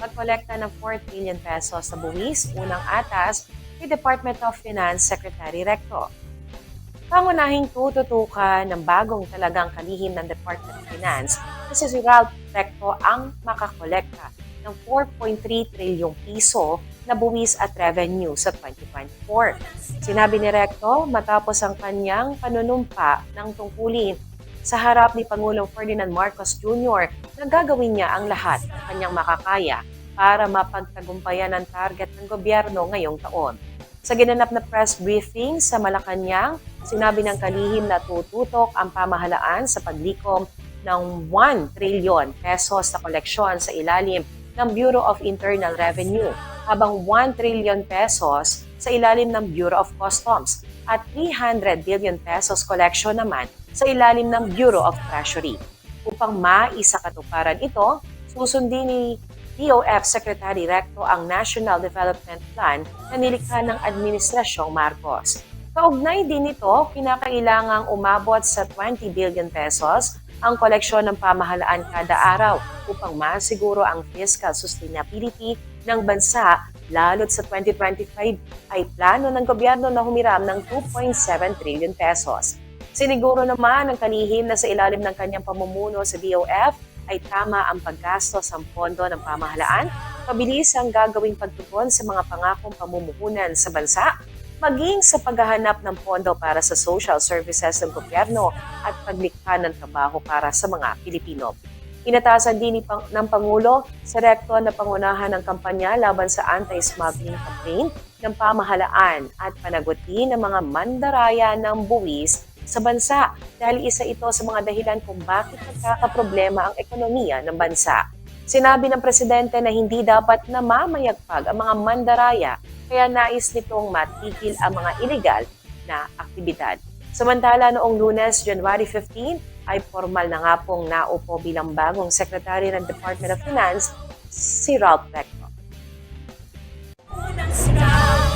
makakolekta ng 4 trillion pesos sa buwis, unang atas ni Department of Finance Secretary Recto. Pangunahing tututukan ng bagong talagang kalihim ng Department of Finance na si Ralph Recto ang makakolekta ng 4.3 trilyong piso na buwis at revenue sa 2024. Sinabi ni Recto matapos ang kanyang panunumpa ng tungkulin sa harap ni Pangulong Ferdinand Marcos Jr. na gagawin niya ang lahat ng kanyang makakaya para mapagtagumpayan ang target ng gobyerno ngayong taon. Sa ginanap na press briefing sa Malacanang, sinabi ng kalihim na tututok ang pamahalaan sa paglikom ng 1 trilyon pesos na koleksyon sa ilalim ng Bureau of Internal Revenue, habang 1 trillion pesos sa ilalim ng Bureau of Customs at 300 billion pesos collection naman sa ilalim ng Bureau of Treasury. Upang maisakatuparan ito, susundin ni DOF Secretary Recto ang National Development Plan na nilikha ng Administrasyong Marcos. Kaugnay din nito, kinakailangang umabot sa 20 billion pesos ang koleksyon ng pamahalaan kada araw upang masiguro ang fiscal sustainability ng bansa lalo't sa 2025 ay plano ng gobyerno na humiram ng 2.7 trillion pesos. Siniguro naman ng kalihim na sa ilalim ng kanyang pamumuno sa DOF ay tama ang paggastos ng pondo ng pamahalaan, pabilis ang gagawing pagtugon sa mga pangakong pamumuhunan sa bansa, maging sa paghahanap ng pondo para sa social services ng gobyerno at paglikha ng trabaho para sa mga Pilipino. Inatasan din ni ng Pangulo sa rekto na pangunahan ng kampanya laban sa anti-smuggling campaign ng pamahalaan at panagutin ng mga mandaraya ng buwis sa bansa dahil isa ito sa mga dahilan kung bakit nagkakaproblema ang ekonomiya ng bansa. Sinabi ng presidente na hindi dapat na mamayagpag ang mga mandaraya kaya nais nitong matigil ang mga illegal na aktibidad. Samantala noong lunes, January 15, ay formal na nga pong naupo bilang bagong sekretary ng Department of Finance si Ralph Recto.